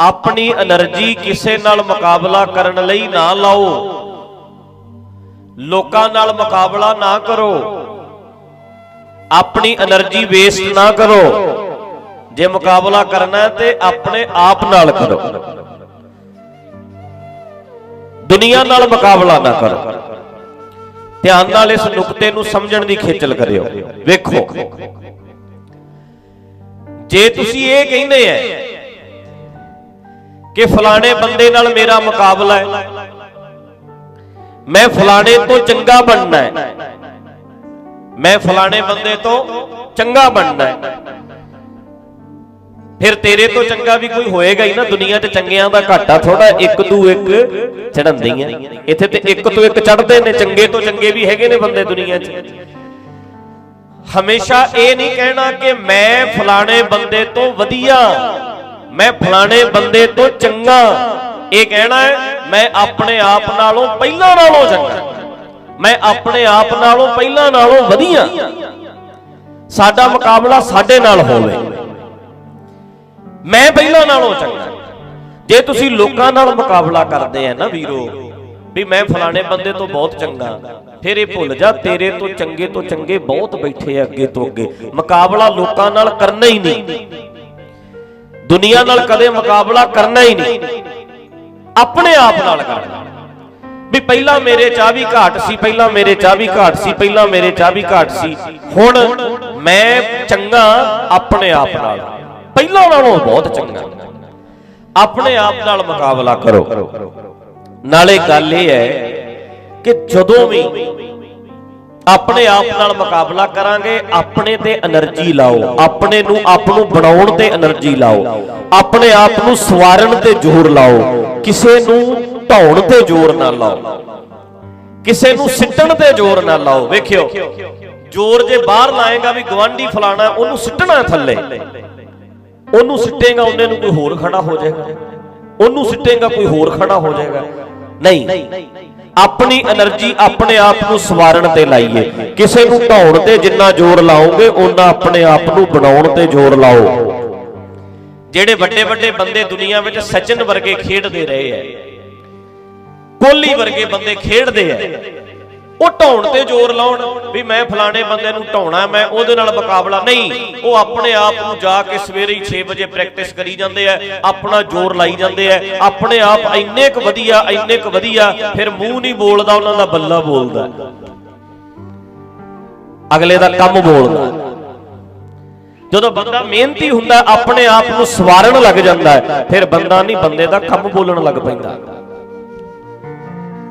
ਆਪਣੀ એનર્ਜੀ ਕਿਸੇ ਨਾਲ ਮੁਕਾਬਲਾ ਕਰਨ ਲਈ ਨਾ ਲਾਓ। ਲੋਕਾਂ ਨਾਲ ਮੁਕਾਬਲਾ ਨਾ ਕਰੋ। ਆਪਣੀ એનર્ਜੀ ਵੇਸਟ ਨਾ ਕਰੋ। ਜੇ ਮੁਕਾਬਲਾ ਕਰਨਾ ਤੇ ਆਪਣੇ ਆਪ ਨਾਲ ਕਰੋ। ਦੁਨੀਆ ਨਾਲ ਮੁਕਾਬਲਾ ਨਾ ਕਰੋ। ਧਿਆਨ ਨਾਲ ਇਸ ਨੁਕਤੇ ਨੂੰ ਸਮਝਣ ਦੀ ਖੇਚਲ ਕਰਿਓ। ਵੇਖੋ। ਜੇ ਤੁਸੀਂ ਇਹ ਕਹਿੰਦੇ ਆ ਕਿ ਫਲਾਣੇ ਬੰਦੇ ਨਾਲ ਮੇਰਾ ਮੁਕਾਬਲਾ ਹੈ। ਮੈਂ ਫਲਾਣੇ ਤੋਂ ਚੰਗਾ ਬਣਨਾ ਹੈ। ਮੈਂ ਫਲਾਣੇ ਬੰਦੇ ਤੋਂ ਚੰਗਾ ਬਣਨਾ ਹੈ। ਫਿਰ ਤੇਰੇ ਤੋਂ ਚੰਗਾ ਵੀ ਕੋਈ ਹੋਏਗਾ ਹੀ ਨਾ। ਦੁਨੀਆ 'ਚ ਚੰਗਿਆਂ ਦਾ ਘਾਟਾ ਥੋੜਾ ਇੱਕ ਤੋਂ ਇੱਕ ਚੜ੍ਹਨਦੀਆਂ ਇੱਥੇ ਤੇ ਇੱਕ ਤੋਂ ਇੱਕ ਚੜ੍ਹਦੇ ਨੇ। ਚੰਗੇ ਤੋਂ ਚੰਗੇ ਵੀ ਹੈਗੇ ਨੇ ਬੰਦੇ ਦੁਨੀਆ 'ਚ। ਹਮੇਸ਼ਾ ਇਹ ਨਹੀਂ ਕਹਿਣਾ ਕਿ ਮੈਂ ਫਲਾਣੇ ਬੰਦੇ ਤੋਂ ਵਧੀਆ ਮੈਂ ਫਲਾਣੇ ਬੰਦੇ ਤੋਂ ਚੰਗਾ। ਇਹ ਕਹਿਣਾ ਹੈ, ਮੈਂ ਆਪਣੇ ਆਪ ਨਾਲੋਂ ਪਹਿਲਾਂ ਨਾਲੋਂ ਚੰਗਾ। ਮੈਂ ਆਪਣੇ ਆਪ ਨਾਲੋਂ ਪਹਿਲਾਂ ਨਾਲੋਂ ਵਧੀਆ। ਸਾਡਾ ਮੁਕਾਬਲਾ ਸਾਡੇ ਨਾਲ ਹੋਵੇ। ਮੈਂ ਪਹਿਲਾਂ ਨਾਲੋਂ ਚੰਗਾ। ਜੇ ਤੁਸੀਂ ਲੋਕਾਂ ਨਾਲ ਮੁਕਾਬਲਾ ਕਰਦੇ ਆ ਨਾ ਵੀਰੋ, ਵੀ ਮੈਂ ਫਲਾਣੇ ਬੰਦੇ ਤੋਂ ਬਹੁਤ ਚੰਗਾ, ਫਿਰ ਇਹ ਭੁੱਲ ਜਾ, ਤੇਰੇ ਤੋਂ ਚੰਗੇ ਤੋਂ ਚੰਗੇ ਬਹੁਤ ਬੈਠੇ ਆ ਅੱਗੇ ਤੋਂ ਅੱਗੇ। ਮੁਕਾਬਲਾ ਲੋਕਾਂ ਨਾਲ ਕਰਨਾ ਹੀ ਨਹੀਂ। ਦੁਨੀਆ ਨਾਲ ਕਦੇ ਮੁਕਾਬਲਾ ਕਰਨਾ ਹੀ ਨਹੀਂ। ਆਪਣੇ ਆਪ ਨਾਲ ਕਰਨਾ ਵੀ ਪਹਿਲਾਂ ਮੇਰੇ ਚਾਹ ਵੀ ਘਾਟ ਸੀ, ਪਹਿਲਾਂ ਮੇਰੇ ਚਾਹ ਵੀ ਘਾਟ ਸੀ, ਪਹਿਲਾਂ ਮੇਰੇ ਚਾਹ ਵੀ ਘਾਟ ਸੀ। ਹੁਣ ਮੈਂ ਚੰਗਾ ਆਪਣੇ ਆਪ ਨਾਲ। ਪਹਿਲਾਂ ਨਾਲੋਂ ਬਹੁਤ ਚੰਗਾ। ਆਪਣੇ ਆਪ ਨਾਲ ਮੁਕਾਬਲਾ ਕਰੋ। ਨਾਲੇ ਗੱਲ ਇਹ ਹੈ ਕਿ ਜਦੋਂ ਵੀ ਆਪਣੇ ਆਪ ਨਾਲ ਮੁਕਾਬਲਾ ਕਰਾਂਗੇ, ਆਪਣੇ ਤੇ એનર્ਜੀ ਲਾਓ, ਆਪਣੇ ਨੂੰ ਆਪ ਨੂੰ ਬਣਾਉਣ ਤੇ એનર્ਜੀ ਲਾਓ, ਆਪਣੇ ਆਪ ਨੂੰ ਸਵਾਰਨ ਤੇ ਜ਼ੋਰ ਲਾਓ, ਕਿਸੇ ਨੂੰ ਢਾਉਣ ਤੇ ਜ਼ੋਰ ਨਾ ਲਾਓ, ਕਿਸੇ ਨੂੰ ਸਿੱਟਣ ਤੇ ਜ਼ੋਰ ਨਾ ਲਾਓ। ਵੇਖਿਓ, ਜ਼ੋਰ ਜੇ ਬਾਹਰ ਲਾਏਗਾ ਵੀ ਗਵਾਂਢੀ ਫਲਾਣਾ, ਉਹਨੂੰ ਸਿੱਟਣਾ ਥੱਲੇ। ਉਹਨੂੰ ਸਿੱਟੇਗਾ, ਉਹਨੇ ਨੂੰ ਕੋਈ ਹੋਰ ਖੜਾ ਹੋ ਜਾਏਗਾ। ਉਹਨੂੰ ਸਿੱਟੇਗਾ, ਕੋਈ ਹੋਰ ਖੜਾ ਹੋ ਜਾਏਗਾ। ਨਹੀਂ। ਆਪਣੀ એનર્ਜੀ ਆਪਣੇ ਆਪ ਨੂੰ ਸਵਾਰਨ ਤੇ ਲਾਈਏ। ਕਿਸੇ ਨੂੰ ਢਾਉਣ ਤੇ ਜਿੰਨਾ ਜ਼ੋਰ ਲਾਓਗੇ ਉਹਨਾਂ ਆਪਣੇ ਆਪ ਨੂੰ ਬਣਾਉਣ ਤੇ ਜ਼ੋਰ ਲਾਓ। ਜਿਹੜੇ ਵੱਡੇ ਵੱਡੇ ਬੰਦੇ ਦੁਨੀਆ ਵਿੱਚ ਸਚਿਨ ਵਰਗੇ ਖੇਡਦੇ ਰਹੇ ਐ, ਕੋਹਲੀ ਵਰਗੇ ਬੰਦੇ ਖੇਡਦੇ ਐ ਉਹ ਢਾਉਣ ਤੇ ਜ਼ੋਰ ਲਾਉਣ ਵੀ ਮੈਂ ਫਲਾਣੇ ਬੰਦੇ ਨੂੰ ਢਾਉਣਾ, ਮੈਂ ਉਹਦੇ ਨਾਲ ਮੁਕਾਬਲਾ ਨਹੀਂ। ਉਹ ਆਪਣੇ ਆਪ ਨੂੰ ਜਾ ਕੇ ਸਵੇਰੇ ਹੀ 6 ਵਜੇ ਪ੍ਰੈਕਟਿਸ ਕਰੀ ਜਾਂਦੇ ਐ ਆਪਣਾ ਜ਼ੋਰ ਲਾਈ ਜਾਂਦੇ ਐ ਆਪਣੇ ਆਪ ਇੰਨੇ ਕੁ ਵਧੀਆ, ਇੰਨੇ ਕੁ ਵਧੀਆ, ਫਿਰ ਮੂੰਹ ਨਹੀਂ ਬੋਲਦਾ, ਉਹਨਾਂ ਦਾ ਬੱਲਾ ਬੋਲਦਾ। ਅਗਲੇ ਦਾ ਕੰਮ ਬੋਲਦਾ। ਜਦੋਂ ਬੰਦਾ ਮਿਹਨਤੀ ਹੁੰਦਾ, ਆਪਣੇ ਆਪ ਨੂੰ ਸਵਾਰਨ ਲੱਗ ਜਾਂਦਾ, ਫਿਰ ਬੰਦਾ ਨਹੀਂ, ਬੰਦੇ ਦਾ ਕੰਮ ਬੋਲਣ ਲੱਗ ਪੈਂਦਾ।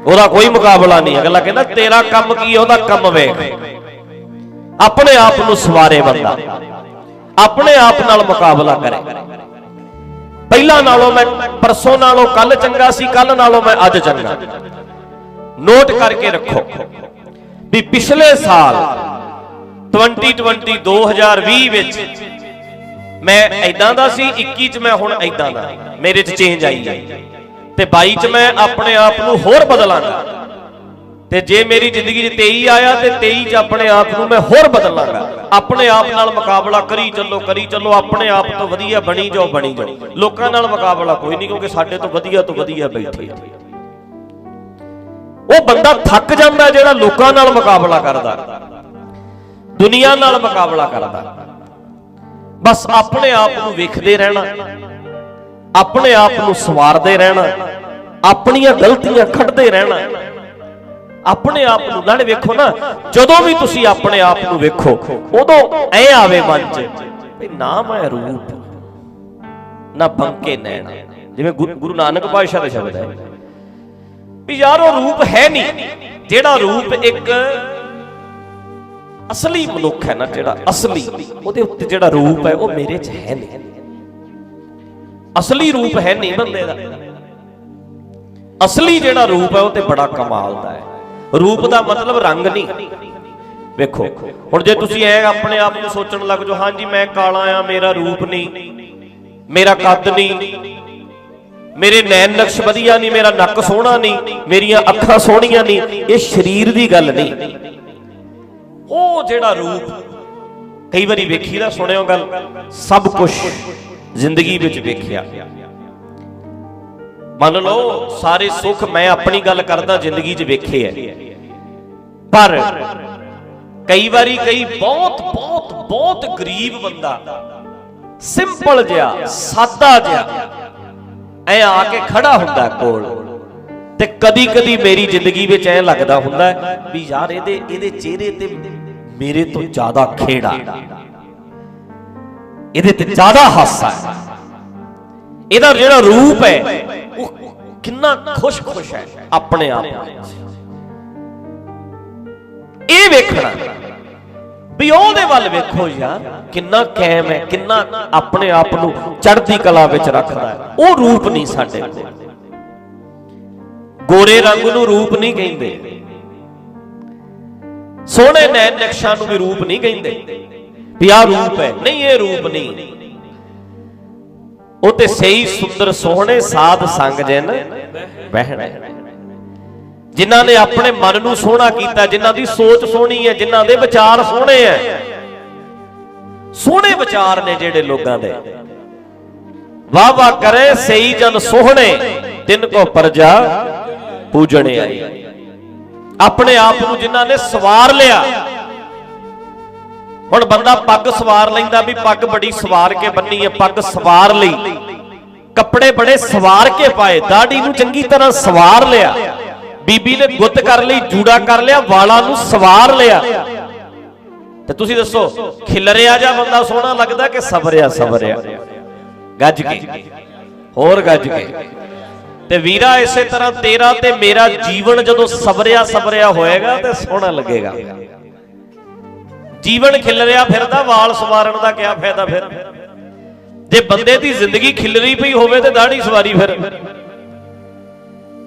ਉਹਦਾ ਕੋਈ ਮੁਕਾਬਲਾ ਨਹੀਂ ਅਗਲਾ ਕਹਿੰਦਾ, ਤੇਰਾ ਕੰਮ ਕੀ ਉਹਦਾ ਕੰਮ ਵੇਖ। ਆਪਣੇ ਆਪ ਨੂੰ ਸਵਾਰੇ ਬੰਦਾ। ਆਪਣੇ ਆਪ ਨਾਲ ਮੁਕਾਬਲਾ ਕਰੇ। ਪਹਿਲਾਂ ਨਾਲੋਂ ਮੈਂ ਪਰਸੋਂ ਨਾਲੋਂ ਕੱਲ ਚੰਗਾ ਸੀ ਕੱਲ ਨਾਲੋਂ ਮੈਂ ਅੱਜ ਚੰਗਾ। ਨੋਟ ਕਰਕੇ ਰੱਖੋ ਵੀ ਪਿਛਲੇ ਸਾਲ 2020 2020 ਵਿੱਚ ਮੈਂ ਐਦਾਂ ਦਾ ਸੀ 21 ਚ ਮੈਂ ਹੁਣ ਐਦਾਂ ਦਾ। ਮੇਰੇ ਚ ਚੇਂਜ ਆਈ ਹੈ। ਤੇ 22 ਚ ਮੈਂ ਆਪਣੇ ਆਪ ਨੂੰ ਹੋਰ ਬਦਲਾਂਗਾ। ਤੇ ਜੇ ਮੇਰੀ ਜ਼ਿੰਦਗੀ 'ਚ 23 ਆਇਆ ਤੇ 23 ਚ ਆਪਣੇ ਆਪ ਨੂੰ ਮੈਂ ਹੋਰ ਬਦਲਾਂਗਾ। ਆਪਣੇ ਆਪ ਨਾਲ ਮੁਕਾਬਲਾ ਕਰੀ ਚੱਲੋ ਕਰੀ ਚੱਲੋ, ਆਪਣੇ ਆਪ ਤੋਂ ਵਧੀਆ ਬਣੀ ਜਾਓ ਬਣੀ ਜਾਓ। ਲੋਕਾਂ ਨਾਲ ਮੁਕਾਬਲਾ ਕੋਈ ਨਹੀਂ, ਕਿਉਂਕਿ ਸਾਡੇ ਤੋਂ ਵਧੀਆ ਤੋਂ ਵਧੀਆ ਬੈਠੇ ਆ। ਉਹ ਬੰਦਾ ਥੱਕ ਜਾਂਦਾ ਜਿਹੜਾ ਲੋਕਾਂ ਨਾਲ ਮੁਕਾਬਲਾ ਕਰਦਾ। ਦੁਨੀਆ ਨਾਲ ਮੁਕਾਬਲਾ ਕਰਦਾ। ਬਸ ਆਪਣੇ ਆਪ ਨੂੰ ਵੇਖਦੇ ਰਹਿਣਾ। ਆਪਣੇ ਆਪ ਨੂੰ ਸਵਾਰਦੇ ਰਹਿਣਾ, ਆਪਣੀਆਂ ਗਲਤੀਆਂ ਕੱਢਦੇ ਰਹਿਣਾ। ਆਪਣੇ ਆਪ ਨੂੰ ਨਾਲੇ ਵੇਖੋ ਨਾ, ਜਦੋਂ ਵੀ ਤੁਸੀਂ ਆਪਣੇ ਆਪ ਨੂੰ ਵੇਖੋ, ਉਦੋਂ ਐ ਆਵੇ ਮਨ 'ਚ ਵੀ ਨਾ ਮੈਂ ਰੂਪ, ਨਾ ਬੰਕੇ ਨੈਣਾ। ਜਿਵੇਂ ਗੁਰੂ ਗੁਰੂ ਨਾਨਕ ਪਾਤਸ਼ਾਹ ਦਾ ਸ਼ਬਦ ਹੈ। ਵੀ ਯਾਰ ਉਹ ਰੂਪ ਹੈ ਨਹੀਂ, ਜਿਹੜਾ ਰੂਪ ਇੱਕ ਅਸਲੀ ਮਨੁੱਖ ਹੈ ਨਾ, ਜਿਹੜਾ ਅਸਲੀ, ਉਹਦੇ ਉੱਤੇ ਜਿਹੜਾ ਰੂਪ ਹੈ, ਉਹ ਮੇਰੇ 'ਚ ਹੈ ਨਹੀਂ। ਅਸਲੀ ਰੂਪ ਹੈ ਨਹੀਂ ਬੰਦੇ ਦਾ। ਅਸਲੀ ਜਿਹੜਾ ਰੂਪ ਹੈ ਉਹ ਤੇ ਬੜਾ ਕਮਾਲ ਦਾ ਹੈ। ਰੂਪ ਦਾ ਮਤਲਬ ਰੰਗ ਨਹੀਂ। ਵੇਖੋ, ਹੁਣ ਜੇ ਤੁਸੀਂ ਐ ਆਪਣੇ ਆਪ ਨੂੰ ਸੋਚਣ ਲੱਗ ਜਾਓ, ਹਾਂਜੀ, ਮੈਂ ਕਾਲਾ ਆ, ਮੇਰਾ ਰੂਪ ਨਹੀਂ, ਮੇਰਾ ਕੱਦ ਨਹੀਂ, ਮੇਰੇ ਨੈਣ ਨਕਸ਼ ਵਧੀਆ ਨਹੀਂ, ਮੇਰਾ ਨੱਕ ਸੋਹਣਾ ਨਹੀਂ, ਮੇਰੀਆਂ ਅੱਖਾਂ ਸੋਹਣੀਆਂ ਨਹੀਂ, ਇਹ ਸਰੀਰ ਦੀ ਗੱਲ ਨਹੀਂ। ਉਹ ਜਿਹੜਾ ਰੂਪ ਕਈ ਵਾਰੀ ਵੇਖੀਦਾ ਸੁਣਿਓ ਗੱਲ, ਸਭ ਕੁਝ ਜ਼ਿੰਦਗੀ ਵਿੱਚ ਵੇਖਿਆ। ਮੰਨ ਲਓ, ਸਾਰੇ ਸੁੱਖ ਮੈਂ ਆਪਣੀ ਗੱਲ ਕਰਦਾ, ਜ਼ਿੰਦਗੀ 'ਚ ਵੇਖੇ ਐ। ਪਰ ਕਈ ਵਾਰੀ ਕਈ ਬਹੁਤ ਬਹੁਤ ਬਹੁਤ ਗਰੀਬ ਬੰਦਾ, ਸਿੰਪਲ ਜਿਹਾ, ਸਾਦਾ ਜਿਹਾ, ਐ ਆ ਕੇ ਖੜਾ ਹੁੰਦਾ ਕੋਲ। ਤੇ ਕਦੀ ਕਦੀ ਮੇਰੀ ਜ਼ਿੰਦਗੀ ਵਿੱਚ ਐ ਲੱਗਦਾ ਹੁੰਦਾ ਵੀ ਯਾਰ ਇਹਦੇ ਇਹਦੇ ਚਿਹਰੇ ਤੇ ਮੇਰੇ ਤੋਂ ਜ਼ਿਆਦਾ ਖੇੜਾ। ਇਹਦੇ ਤੇ ਜ਼ਿਆਦਾ ਹਾਸਾ ਹੈ। ਇਹਦਾ ਜਿਹੜਾ ਰੂਪ ਹੈ, ਉਹ ਕਿੰਨਾ ਖੁਸ਼-ਖੁਸ਼ ਹੈ ਆਪਣੇ ਆਪ ਇਹ ਵੇਖਣਾ ਵੀ ਉਹਦੇ ਵੱਲ ਵੇਖੋ ਯਾਰ, ਕਿੰਨਾ ਕਾਇਮ ਹੈ, ਕਿੰਨਾ ਆਪਣੇ ਆਪ ਨੂੰ ਚੜ੍ਹਦੀ ਕਲਾ ਵਿੱਚ ਰੱਖਦਾ ਹੈ। ਉਹ ਰੂਪ ਨਹੀਂ ਸਾਡੇ ਕੋਲ। ਗੋਰੇ ਰੰਗ ਨੂੰ ਰੂਪ ਨਹੀਂ ਕਹਿੰਦੇ। ਸੋਹਣੇ ਨੈਣ ਨਕਸ਼ਾਂ ਨੂੰ ਵੀ ਰੂਪ ਨਹੀਂ ਕਹਿੰਦੇ। ਵੀ ਆਹ ਰੂਪ ਹੈ। ਨਹੀਂ, ਇਹ ਰੂਪ ਨਹੀਂ। ਉਹ ਤੇ ਸਹੀ, ਸੁੰਦਰ, ਸੋਹਣੇ ਸਾਧ ਸੰਗ ਜਿਨ ਬਹਿਣਾ ਜਿਨ੍ਹਾਂ ਨੇ ਆਪਣੇ ਮਨ ਨੂੰ ਸੋਹਣਾ ਕੀਤਾ, ਜਿਨ੍ਹਾਂ ਦੀ ਸੋਚ ਸੋਹਣੀ ਹੈ, ਜਿਨ੍ਹਾਂ ਦੇ ਵਿਚਾਰ ਸੋਹਣੇ ਹੈ। ਸੋਹਣੇ ਵਿਚਾਰ ਨੇ ਜਿਹੜੇ ਲੋਕਾਂ ਦੇ। ਵਾਹ ਵਾਹ ਕਰੇ, ਸਹੀ ਜਨ ਸੋਹਣੇ, ਤਿੰਨ ਕੋ ਪਰਜਾ ਪੂਜਣੇ ਆਈ। ਆਪਣੇ ਆਪ ਨੂੰ ਜਿਨ੍ਹਾਂ ਨੇ ਸਵਾਰ ਲਿਆ ਹੁਣ ਬੰਦਾ ਪੱਗ ਸਵਾਰ ਲੈਂਦਾ ਵੀ ਪੱਗ ਬੜੀ ਸਵਾਰ ਕੇ ਬੰਨੀ ਹੈ, ਪੱਗ ਸਵਾਰ ਲਈ। ਕੱਪੜੇ ਬੜੇ ਸਵਾਰ ਕੇ ਪਾਏ, ਦਾੜੀ ਨੂੰ ਚੰਗੀ ਤਰ੍ਹਾਂ ਸਵਾਰ ਲਿਆ। ਬੀਬੀ ਨੇ ਗੁੱਤ ਕਰ ਲਈ, ਜੂੜਾ ਕਰ ਲਿਆ, ਵਾਲਾਂ ਨੂੰ ਸਵਾਰ ਲਿਆ। ਤੇ ਤੁਸੀਂ ਦੱਸੋ, ਖਿਲਰਿਆ ਜਾਂ ਬੰਦਾ ਸੋਹਣਾ ਲੱਗਦਾ ਕਿ ਸਬਰਿਆ ਸਬਰਿਆ ਗੱਜ ਕੇ। ਹੋਰ ਗੱਜ ਕੇ। ਤੇ ਵੀਰਾ ਇਸੇ ਤਰ੍ਹਾਂ ਤੇਰਾ ਤੇ ਮੇਰਾ ਜੀਵਨ ਜਦੋਂ ਸਬਰਿਆ ਸਬਰਿਆ ਹੋਏਗਾ ਤੇ ਸੋਹਣਾ ਲੱਗੇਗਾ। ਜੀਵਨ ਖਿਲਰਿਆ ਫਿਰਦਾ, ਵਾਲ ਸਵਾਰਨ ਦਾ ਕੀ ਫਾਇਦਾ ਫਿਰ? ਜੇ ਬੰਦੇ ਦੀ ਜ਼ਿੰਦਗੀ ਖਿਲਰੀ ਪਈ ਹੋਵੇ ਤੇ ਦਾੜੀ ਸਵਾਰੀ ਫਿਰ।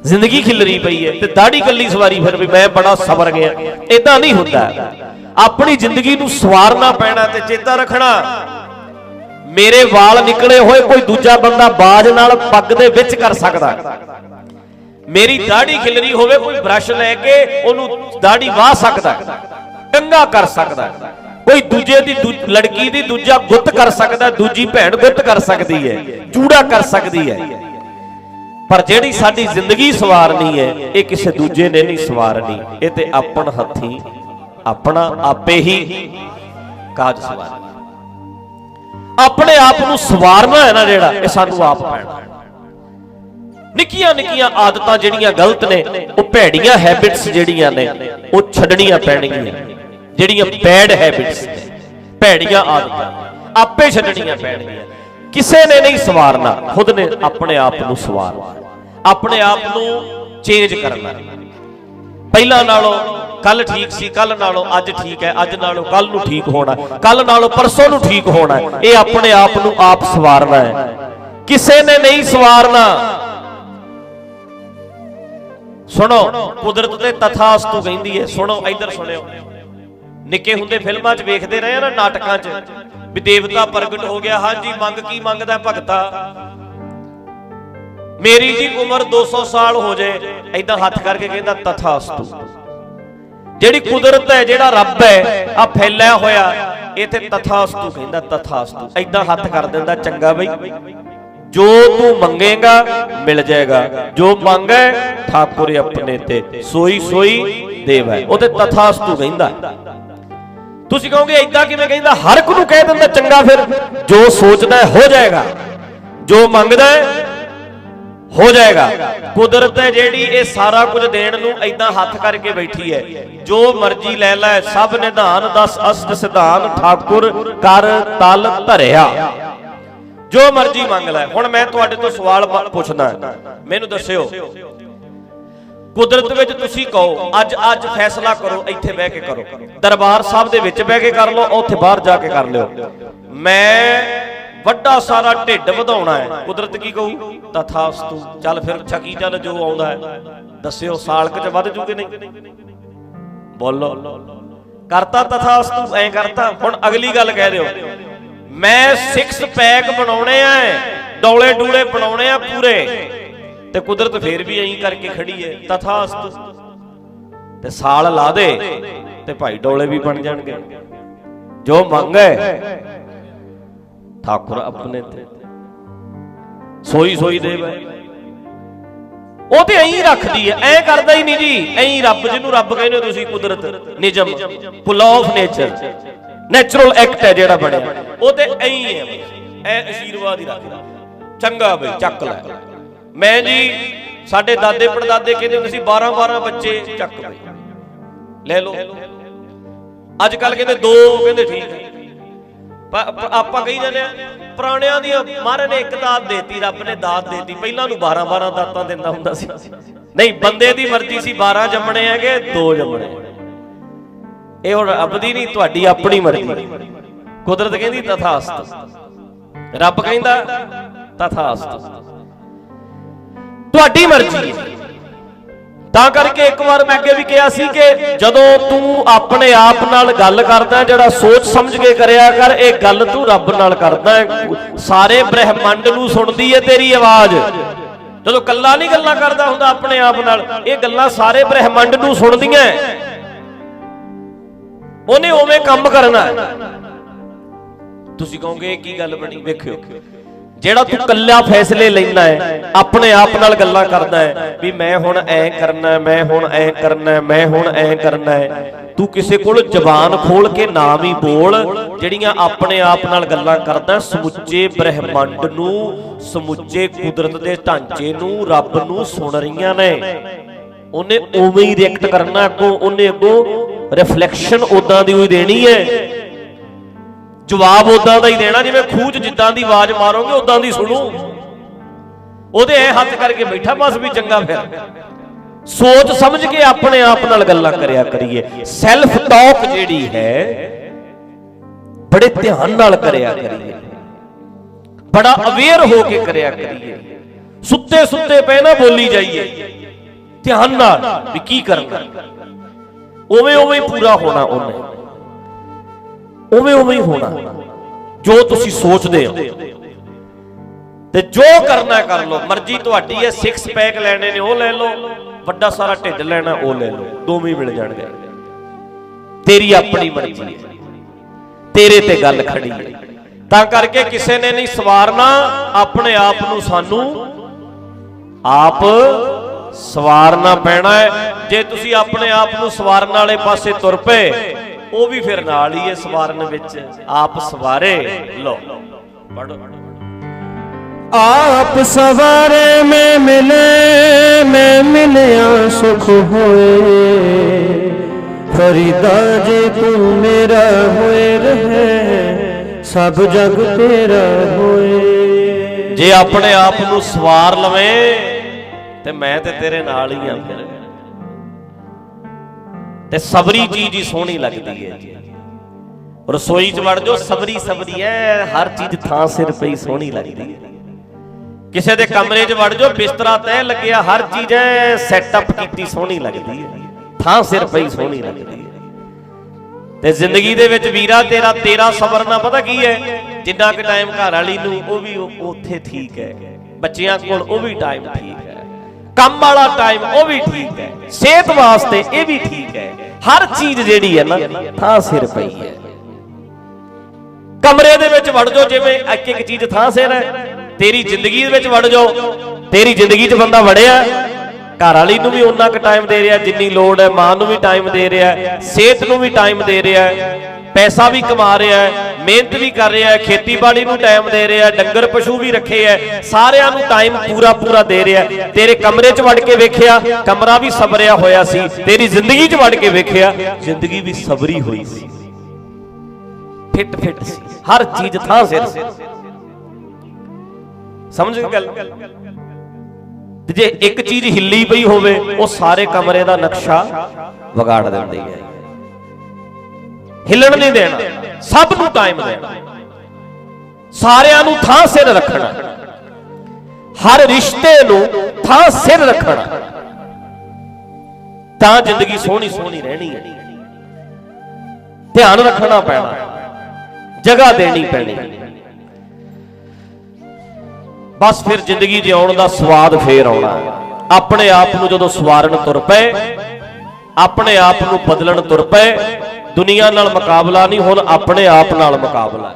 ਜ਼ਿੰਦਗੀ ਖਿਲਰੀ ਪਈ ਹੈ ਤੇ ਦਾੜੀ ਕੱਲੀ ਸਵਾਰੀ ਫਿਰ ਵੀ ਮੈਂ ਬੜਾ ਸਬਰ ਗਿਆ। ਇਦਾਂ ਨਹੀਂ ਹੁੰਦਾ। ਆਪਣੀ ਜ਼ਿੰਦਗੀ ਨੂੰ ਸਵਾਰਨਾ ਪੈਣਾ ਤੇ ਚੇਤਾ ਰੱਖਣਾ। ਮੇਰੇ ਵਾਲ ਨਿਕਲੇ ਹੋਏ ਕੋਈ ਦੂਜਾ ਬੰਦਾ ਬਾਜ ਨਾਲ ਪੱਗ ਦੇ ਵਿੱਚ ਕਰ ਸਕਦਾ। ਮੇਰੀ ਦਾੜੀ ਖਿਲਰੀ ਹੋਵੇ, ਕੋਈ ਬ੍ਰਸ਼ ਲੈ ਕੇ ਉਹਨੂੰ ਦਾੜੀ ਵਾਹ ਸਕਦਾ। ਕੰਗਾ ਕਰ ਸਕਦਾ। ਕੋਈ ਦੂਜੇ ਦੀ ਦੂ- ਲੜਕੀ ਦੀ ਦੂਜਾ ਗੁੱਤ ਕਰ ਸਕਦਾ, ਦੂਜੀ ਭੈਣ ਗੁੱਤ ਕਰ ਸਕਦੀ ਹੈ ਚੂੜਾ ਕਰ ਸਕਦੀ ਹੈ। ਪਰ ਜਿਹੜੀ ਸਾਡੀ ਜ਼ਿੰਦਗੀ ਸਵਾਰਨੀ ਹੈ, ਇਹ ਕਿਸੇ ਦੂਜੇ ਨੇ ਨਹੀਂ ਸਵਾਰਨੀ। ਇਹ ਤੇ ਆਪਣ ਹੱਥੀ, ਆਪਣਾ ਆਪੇ ਹੀ ਕਾਜ ਸਵਾਰਨਾ। ਆਪਣੇ ਆਪ ਨੂੰ ਸਵਾਰਨਾ ਹੈ ਨਾ ਜਿਹੜਾ, ਇਹ ਸਾਨੂੰ ਆਪ ਪੈਣਾ। ਨਿੱਕੀਆਂ ਨਿੱਕੀਆਂ ਆਦਤਾਂ ਜਿਹੜੀਆਂ ਗਲਤ ਨੇ, ਉਹ ਭੈੜੀਆਂ ਹੈਬਿਟਸ ਜਿਹੜੀਆਂ ਨੇ, ਉਹ ਛੱਡਣੀਆਂ ਪੈਣਗੀਆਂ। ਜਿਹੜੀਆਂ ਬੈਡ ਹੈਬਿਟਸ ਨੇ, ਭੈੜੀਆਂ ਆਦਤਾਂ, ਆਪੇ ਛੱਡਣੀਆਂ ਪੈਣਗੀਆਂ। ਕਿਸੇ ਨੇ ਨਹੀਂ ਸਵਾਰਨਾ, ਖੁਦ ਨੇ ਆਪਣੇ ਆਪ ਨੂੰ ਸਵਾਰਨਾ। ਆਪਣੇ ਆਪ ਨੂੰ ਚੇਂਜ ਕਰਨਾ। ਪਹਿਲਾਂ ਨਾਲੋਂ ਕੱਲ ਠੀਕ ਸੀ, ਕੱਲ ਨਾਲੋਂ ਅੱਜ ਠੀਕ ਹੈ, ਅੱਜ ਨਾਲੋਂ ਕੱਲ ਨੂੰ ਠੀਕ ਹੋਣਾ ਕੱਲ ਨਾਲੋਂ ਪਰਸੋਂ ਨੂੰ ਠੀਕ ਹੋਣਾ ਇਹ ਆਪਣੇ ਆਪ ਨੂੰ ਆਪ ਸਵਾਰਨਾ ਹੈ। ਕਿਸੇ ਨੇ ਨਹੀਂ ਸਵਾਰਨਾ। ਸੁਣੋ, ਕੁਦਰਤ ਤੇ ਤਥਾਸਤੂ ਕਹਿੰਦੀ ਹੈ, ਸੁਣੋ, ਇੱਧਰ ਸੁਣਿਓ। ਨਿੱਕੇ ਹੁੰਦੇ ਫਿਲਮਾਂ 'ਚ ਵੇਖਦੇ ਰਹੇ ਆ ਨਾ, ਨਾਟਕਾਂ 'ਚ। ਵੀ ਦੇਵਤਾ ਪ੍ਰਗਟ ਹੋ ਗਿਆ, ਹਾਂਜੀ, ਮੰਗ ਕੀ ਮੰਗਦਾ ਭਗਤਾ? ਮੇਰੀ ਜੀ ਉਮਰ 200 ਸਾਲ ਹੋ ਜਾਏ ਐਦਾਂ ਹੱਥ ਕਰਕੇ ਕਹਿੰਦਾ ਤਥਾਸਤੂ। ਜਿਹੜੀ ਕੁਦਰਤ ਹੈ, ਜਿਹੜਾ ਰੱਬ ਹੈ ਆ ਫੈਲਿਆ ਹੋਇਆ ਇਹ ਤੇ ਤਥਾਸਤੂ ਕਹਿੰਦਾ ਤਥਾਸਤੂ। ਐਦਾਂ ਹੱਥ ਕਰ ਦਿੰਦਾ, ਚੰਗਾ ਬਈ। ਜੋ ਤੂੰ ਮੰਗੇਗਾ, ਮਿਲ ਜਾਏਗਾ। ਜੋ ਮੰਗੈ, ਠਾਕੁਰ ਆਪਣੇ ਤੇ। ਸੋਈ ਸੋਈ ਦੇਵੈ। ਉਹ ਤੇ ਤਥਾਸਤੂ ਕਹਿੰਦਾ। ਤੁਸੀਂ ਕਹੋਗੇ ਐਦਾਂ ਕਿਵੇਂ ਕਹਿੰਦਾ? ਹਰ ਇੱਕ ਨੂੰ ਕਹਿ ਦਿੰਦਾ, ਚੰਗਾ ਫਿਰ ਜੋ ਸੋਚਦਾ ਹੈ, ਹੋ ਜਾਏਗਾ। ਜੋ ਮੰਗਦਾ ਹੈ, ਹੋ ਜਾਏਗਾ। ਕੁਦਰਤ ਹੈ ਜਿਹੜੀ ਇਹ ਸਾਰਾ ਕੁਝ ਦੇਣ ਨੂੰ ਐਦਾਂ ਹੱਥ ਕਰਕੇ ਬੈਠੀ ਹੈ। ਜੋ ਮਰਜ਼ੀ ਲੈ ਲੈ, ਸਭ ਨਿਧਾਨ ਦਸ ਅਸ਼ਟ ਸਿਧਾਨ, ਠਾਕੁਰ ਕਰ ਤਲ ਧਰਿਆ। ਜੋ ਮਰਜ਼ੀ ਮੰਗ ਲੈ। ਹੁਣ ਮੈਂ ਤੁਹਾਡੇ ਤੋਂ ਸਵਾਲ ਪੁੱਛਦਾ। ਮੈਨੂੰ ਦੱਸਿਓ ਕੁਦਰਤ ਵਿੱਚ ਤੁਸੀਂ ਕਹੋ, ਅੱਜ ਅੱਜ ਫੈਸਲਾ ਕਰੋ, ਇੱਥੇ ਬਹਿ ਕੇ ਕਰੋ। ਦਰਬਾਰ ਸਾਹਿਬ ਦੇ ਵਿੱਚ ਬਹਿ ਕੇ ਕਰ ਲਓ, ਉੱਥੇ ਬਾਹਰ ਜਾ ਕੇ ਕਰ ਲਿਓ। ਮੈਂ ਵੱਡਾ ਸਾਰਾ ਢਿੱਡ ਵਧਾਉਣਾ ਹੈ। ਕੁਦਰਤ ਕੀ ਕਹੂ? ਤਥਾਸਤੂ। ਚੱਲ ਫਿਰ ਛਕੀ ਚੱਲ ਜੋ ਆਉਂਦਾ ਹੈ। ਦੱਸਿਓ ਸਾਲਕ ਚ ਵੱਧ ਜੂਗੇ ਨਹੀਂ? ਬੋਲੋ। ਕਰਤਾ ਤਥਾਸਤੂ, ਐ ਕਰਤਾ। ਹੁਣ ਅਗਲੀ ਗੱਲ ਕਹਿ ਦਿਓ। ਮੈਂ 6 ਪੈਕ ਬਣਾਉਣੇ ਆ, ਡੋਲੇ ਡੂਲੇ ਬਣਾਉਣੇ ਆ ਪੂਰੇ। ਤੇ ਕੁਦਰਤ ਫੇਰ ਵੀ ਐਂ ਕਰਕੇ ਖੜੀ ਹੈ ਤਥਾਸਤੂ। ਤੇ ਸਾਲ ਲਾ ਦੇ ਤੇ ਭਾਈ ਡੋਲੇ ਵੀ ਬਣ ਜਾਣਗੇ। ਜੋ ਮੰਗੇ, ਠਾਕੁਰ ਆਪਣੇ ਤੇ। ਸੋਈ ਸੋਈ ਦੇਵੇ ਉਹ ਤੇ ਐਂ ਰੱਖਦੀ ਐ, ਐਂ ਕਰਦਾ ਹੀ ਨਹੀਂ ਜੀ। ਐਂ ਰੱਬ, ਜਿਹਨੂੰ ਰੱਬ ਕਹਿੰਦੇ ਹੋ ਤੁਸੀਂ, ਕੁਦਰਤ, ਨਿਜਮ full of nature natural act ਹੈ ਜਿਹੜਾ ਬਣਿਆ। ਉਹ ਤੇ ਐਂ ਹੈ ਐ। ਅਸ਼ੀਰਵਾਦ ਹੀ ਰੱਖਦਾ। ਚੰਗਾ ਬਈ, ਚੱਕ ਲੈ। ਮੈਂ ਜੀ, ਸਾਡੇ ਦਾਦੇ ਪੜਦਾਦੇ ਕਹਿੰਦੇ ਹੁੰਦੇ ਸੀ 12 12 ਬੱਚੇ ਚੱਕ ਬਈ। ਲੈ ਲਓ। ਅੱਜ ਕੱਲ ਕਹਿੰਦੇ ਦੋ, ਕਹਿੰਦੇ ਠੀਕ ਹੈ। ਆਪਾਂ ਕਹੀ ਜਾਂਦੇ ਆ ਪੁਰਾਣਿਆਂ ਦੀਆਂ ਮਹਾਰਾਜ ਨੇ ਇੱਕ ਦਾਤ ਦੇਤੀ, ਰੱਬ ਨੇ ਦਾਤ ਦੇਤੀ, ਪਹਿਲਾਂ ਨੂੰ 12 12 ਦਾਤਾਂ ਦਿੰਦਾ ਹੁੰਦਾ ਸੀ। ਨਹੀਂ, ਬੰਦੇ ਦੀ ਮਰਜ਼ੀ ਸੀ 12 ਜੰਮਣੇ ਹੈਗੇ, ਦੋ ਜੰਮਣੇ। ਇਹ ਹੁਣ ਰੱਬ ਦੀ ਨਹੀਂ, ਤੁਹਾਡੀ ਆਪਣੀ ਮਰਜ਼ੀ। ਕੁਦਰਤ ਕਹਿੰਦੀ ਤਥਾਸਤ। ਰੱਬ ਕਹਿੰਦਾ ਤਥਾਸਤ। ਤੁਹਾਡੀ ਮਰਜ਼ੀ। ਹੈ ਤਾਂ ਕਰਕੇ ਇੱਕ ਵਾਰ ਮੈਂ ਅੱਗੇ ਵੀ ਕਿਹਾ ਸੀ ਕਿ ਜਦੋਂ ਤੂੰ ਆਪਣੇ ਆਪ ਨਾਲ ਗੱਲ ਕਰਦਾ ਜਿਹੜਾ ਸੋਚ ਸਮਝ ਕੇ ਕਰਿਆ ਕਰ, ਇਹ ਗੱਲ ਤੂੰ ਰੱਬ ਨਾਲ ਕਰਦਾ ਸਾਰੇ ਬ੍ਰਹਿਮੰਡ ਨੂੰ ਸੁਣਦੀ ਹੈ ਤੇਰੀ ਆਵਾਜ਼। ਜਦੋਂ ਕੱਲਾ ਨਹੀਂ ਗੱਲਾਂ ਕਰਦਾ ਹੁੰਦਾ ਆਪਣੇ ਆਪ ਨਾਲ, ਇਹ ਗੱਲਾਂ ਸਾਰੇ ਬ੍ਰਹਿਮੰਡ ਨੂੰ ਸੁਣਦੀਆਂ ਉਹਨੇ ਉਵੇਂ ਕੰਮ ਕਰਨਾ ਤੁਸੀਂ ਕਹੋਗੇ ਕੀ ਗੱਲ ਬਣੀ? ਵੇਖਿਓ। ਜਿਹੜਾ ਤੂੰ ਕੱਲਾ ਫੈਸਲੇ ਲੈਣਾ ਹੈ, ਆਪਣੇ ਆਪ ਨਾਲ ਗੱਲਾਂ ਕਰਦਾ ਹੈ, ਵੀ ਮੈਂ ਹੁਣ ਐ ਕਰਨਾ ਮੈਂ ਹੁਣ ਐ ਕਰਨਾ ਮੈਂ ਹੁਣ ਐ ਕਰਨਾ ਹੈ। ਤੂੰ ਕਿਸੇ ਕੋਲ ਜ਼ਬਾਨ ਖੋਲ ਕੇ ਨਾਮ ਹੀ ਬੋਲ, ਜਿਹੜੀਆਂ ਆਪਣੇ ਆਪ ਨਾਲ ਗੱਲਾਂ ਕਰਦਾ, ਸਮੁੱਚੇ ਬ੍ਰਹਿਮੰਡ ਨੂੰ, ਸਮੁੱਚੇ ਕੁਦਰਤ ਦੇ ਢਾਂਚੇ ਨੂੰ, ਰੱਬ ਨੂੰ ਸੁਣ ਰਹੀਆਂ ਨੇ। ਉਹਨੇ ਉਵੇਂ ਹੀ ਰਿਐਕਟ ਕਰਨਾ ਅੱਗੋਂ, ਉਹਨੇ ਅੱਗੋਂ ਰਿਫਲੈਕਸ਼ਨ ਉਦਾਂ ਦੀ ਹੋਈ ਦੇਣੀ ਹੈ। ਜਵਾਬ ਉਦਾਂ ਦਾ ਹੀ ਦੇਣਾ, ਜਿਵੇਂ ਖੂਹ 'ਚ ਜਿੱਦਾਂ ਦੀ ਆਵਾਜ਼ ਮਾਰੋਗੇ ਉਦਾਂ ਦੀ ਸੁਣੂ। ਉਹਦੇ ਐ ਹੱਥ ਕਰਕੇ ਬੈਠਾ, ਬਸ ਵੀ ਚੰਗਾ ਫਿਰ। ਸੋਚ ਸਮਝ ਕੇ ਆਪਣੇ ਆਪ ਨਾਲ ਗੱਲਾਂ ਕਰਿਆ ਕਰੀਏ। ਸੈਲਫ ਟਾਕ ਜਿਹੜੀ ਹੈ, ਬੜੇ ਧਿਆਨ ਨਾਲ ਕਰਿਆ ਕਰੀਏ। ਬੜਾ ਅਵੇਅਰ ਹੋ ਕੇ ਕਰਿਆ ਕਰੀਏ। ਸੁੱਤੇ ਸੁੱਤੇ ਪਏ ਨਾ ਬੋਲੀ ਜਾਈਏ। ਧਿਆਨ ਨਾਲ ਵੀ ਕੀ ਕਰਨਾ। ਉਵੇਂ ਉਵੇਂ ਪੂਰਾ ਹੋਣਾ ਉਹਨੇ। ਉਵੇਂ ਉਵੇਂ ਹੀ ਹੋਣਾ। ਜੋ ਤੁਸੀਂ ਸੋਚਦੇ ਹੋ। ਤੇ ਜੋ ਕਰਨਾ ਕਰ ਲਓ। ਮਰਜ਼ੀ ਤੁਹਾਡੀ ਹੈ 6 ਪੈਕ ਲੈਣੇ ਨੇ, ਉਹ ਲੈ ਲਓ। ਵੱਡਾ ਸਾਰਾ ਢਿੱਡ ਲੈਣਾ, ਉਹ ਲੈ ਲਓ। ਦੋਵੇਂ ਮਿਲ ਜਾਣਗੇ। ਤੇਰੀ ਆਪਣੀ ਮਰਜ਼ੀ ਹੈ। ਤੇਰੇ ਤੇ ਗੱਲ ਖੜੀ ਹੈ। ਤਾਂ ਕਰਕੇ ਕਿਸੇ ਨੇ ਨਹੀਂ ਸਵਾਰਨਾ। ਆਪਣੇ ਆਪ ਨੂੰ ਸਾਨੂੰ ਆਪ ਸਵਾਰਨਾ ਪੈਣਾ ਹੈ। ਜੇ ਤੁਸੀਂ ਆਪਣੇ ਆਪ ਨੂੰ ਸਵਾਰਨ ਵਾਲੇ ਪਾਸੇ ਤੁਰ ਪਏ ਉਹ ਵੀ ਫਿਰ ਨਾਲ ਹੀ ਹੈ ਸਵਾਰਨ ਵਿੱਚ ਆਪ ਸਵਾਰੇ। ਲੋ ਪੜੋ ਆਪ ਸਵਾਰੇ ਮੈਂ ਮਿਲੇ ਮੈਂ ਮਿਲਿਆ ਸੁਖ ਹੋਏ। ਫਰੀਦਾ ਜੇ ਤੂੰ ਮੇਰਾ ਹੋਏ ਰਹੇ ਸਭ ਜਗ ਤੇਰਾ ਹੋਏ। ਜੇ ਆਪਣੇ ਆਪ ਨੂੰ ਸਵਾਰ ਲਵੇਂ ਤੇ ਮੈਂ ਤੇ ਤੇਰੇ ਨਾਲ ਹੀ ਆ ਫਿਰ। ਤੇ ਸਬਰੀ ਚੀਜ਼ ਹੀ ਸੋਹਣੀ ਲੱਗਦੀ ਹੈ ਜੀ। ਰਸੋਈ 'ਚ ਵੜ ਜਾਓ, ਸਬਰੀ ਸਬਰੀ ਐ, ਹਰ ਚੀਜ਼ ਥਾਂ ਸਿਰ ਪਈ ਸੋਹਣੀ ਲੱਗਦੀ ਹੈ। ਕਿਸੇ ਦੇ ਕਮਰੇ 'ਚ ਵੜ ਜਾਓ, ਬਿਸਤਰਾ ਤੈ ਲੱਗਿਆ, ਹਰ ਚੀਜ਼ ਐ ਸੈਟਅਪ ਕੀਤੀ ਸੋਹਣੀ ਲੱਗਦੀ ਹੈ। ਥਾਂ ਸਿਰ ਪਈ ਸੋਹਣੀ ਲੱਗਦੀ ਹੈ। ਤੇ ਜ਼ਿੰਦਗੀ ਦੇ ਵਿੱਚ ਵੀਰਾ ਤੇਰਾ ਤੇਰਾ ਸਬਰ ਨਾ ਪਤਾ ਕੀ ਹੈ? ਜਿੰਨਾ ਕਿ ਟਾਈਮ ਘਰ ਵਾਲੀ ਨੂੰ, ਉਹ ਵੀ ਉੱਥੇ ਠੀਕ ਹੈ। ਬੱਚਿਆਂ ਕੋਲ ਉਹ ਵੀ ਟਾਈਮ ਠੀਕ ਹੈ। ਕੰਮ ਵਾਲਾ ਟਾਈਮ ਉਹ ਵੀ ਠੀਕ ਹੈ। ਸਿਹਤ ਵਾਸਤੇ ਇਹ ਵੀ ਠੀਕ ਹੈ। ਹਰ ਚੀਜ਼ ਜਿਹੜੀ ਹੈ ਨਾ, ਥਾਂ ਸਿਰ ਪਈ ਹੈ। ਕਮਰੇ ਦੇ ਵਿੱਚ ਵੜ ਜਾਓ, ਜਿਵੇਂ ਇੱਕ ਇੱਕ ਚੀਜ਼ ਥਾਂ ਸਿਰ ਹੈ। ਤੇਰੀ ਜ਼ਿੰਦਗੀ ਦੇ ਵਿੱਚ ਵੜ ਜਾਓ। ਤੇਰੀ ਜ਼ਿੰਦਗੀ 'ਚ ਬੰਦਾ ਵੜਿਆ। ਘਰ ਵਾਲੀ ਨੂੰ ਵੀ ਉਨਾ ਕੁ ਟਾਈਮ ਦੇ ਰਿਹਾ, ਜਿੰਨੀ ਲੋੜ ਹੈ, ਮਾਂ ਨੂੰ ਵੀ ਟਾਈਮ ਦੇ ਰਿਹਾ, ਸਿਹਤ ਨੂੰ ਵੀ ਟਾਈਮ ਦੇ ਰਿਹਾ। ਪੈਸਾ ਵੀ ਕਮਾ ਰਿਹਾ ਹੈ, ਮਿਹਨਤ ਵੀ ਕਰ ਰਿਹਾ ਹੈ, ਖੇਤੀਬਾੜੀ ਨੂੰ ਟਾਈਮ ਦੇ ਰਿਹਾ ਹੈ, ਡੰਗਰ ਪਸ਼ੂ ਵੀ ਰੱਖੇ ਹੈ, ਸਾਰਿਆਂ ਨੂੰ ਟਾਈਮ ਪੂਰਾ ਪੂਰਾ ਦੇ ਰਿਹਾ ਹੈ। ਤੇਰੇ ਕਮਰੇ 'ਚ ਵੜ ਕੇ ਵੇਖਿਆ, ਕਮਰਾ ਵੀ ਸਬਰਿਆ ਹੋਇਆ ਸੀ, ਤੇਰੀ ਜ਼ਿੰਦਗੀ 'ਚ ਵੜ ਕੇ ਵੇਖਿਆ, ਜ਼ਿੰਦਗੀ ਵੀ ਸਬਰੀ ਹੋਈ ਸੀ। ਫਿੱਟ ਫਿੱਟ ਸੀ, ਹਰ ਚੀਜ਼ ਥਾਂ ਸਿਰ ਸਮਝ ਗਏ ਗੱਲ? ਤੇ ਜੇ ਇੱਕ ਚੀਜ਼ ਹਿੱਲੀ ਪਈ ਹੋਵੇ, ਉਹ ਸਾਰੇ ਕਮਰੇ ਦਾ ਨਕਸ਼ਾ ਵਿਗਾੜ ਦਿੰਦੀ ਹੈ। ਹਿੱਲਣ ਨਹੀਂ ਦੇਣਾ। ਸਭ ਨੂੰ ਟਾਈਮ ਦੇਣਾ ਸਾਰਿਆਂ ਨੂੰ ਥਾਂ ਸਿਰ ਰੱਖਣਾ। ਹਰ ਰਿਸ਼ਤੇ ਨੂੰ ਥਾਂ ਸਿਰ ਰੱਖਣਾ। ਤਾਂ ਜ਼ਿੰਦਗੀ ਸੋਹਣੀ ਸੋਹਣੀ ਰਹਿਣੀ ਹੈ। ਧਿਆਨ ਰੱਖਣਾ ਪੈਣਾ। ਜਗ੍ਹਾ ਦੇਣੀ ਪੈਣੀ। ਬਸ ਫਿਰ ਜ਼ਿੰਦਗੀ ਜਿਉਣ ਦਾ ਸਵਾਦ ਫੇਰ ਆਉਣਾ। ਆਪਣੇ ਆਪ ਨੂੰ ਜਦੋਂ ਸਵਾਰਨ ਤੁਰ ਪਏ ਆਪਣੇ ਆਪ ਨੂੰ ਬਦਲਣ ਤੁਰ ਪਏ। ਦੁਨੀਆ ਨਾਲ ਮੁਕਾਬਲਾ ਨਹੀਂ, ਹੁਣ ਆਪਣੇ ਆਪ ਨਾਲ ਮੁਕਾਬਲਾ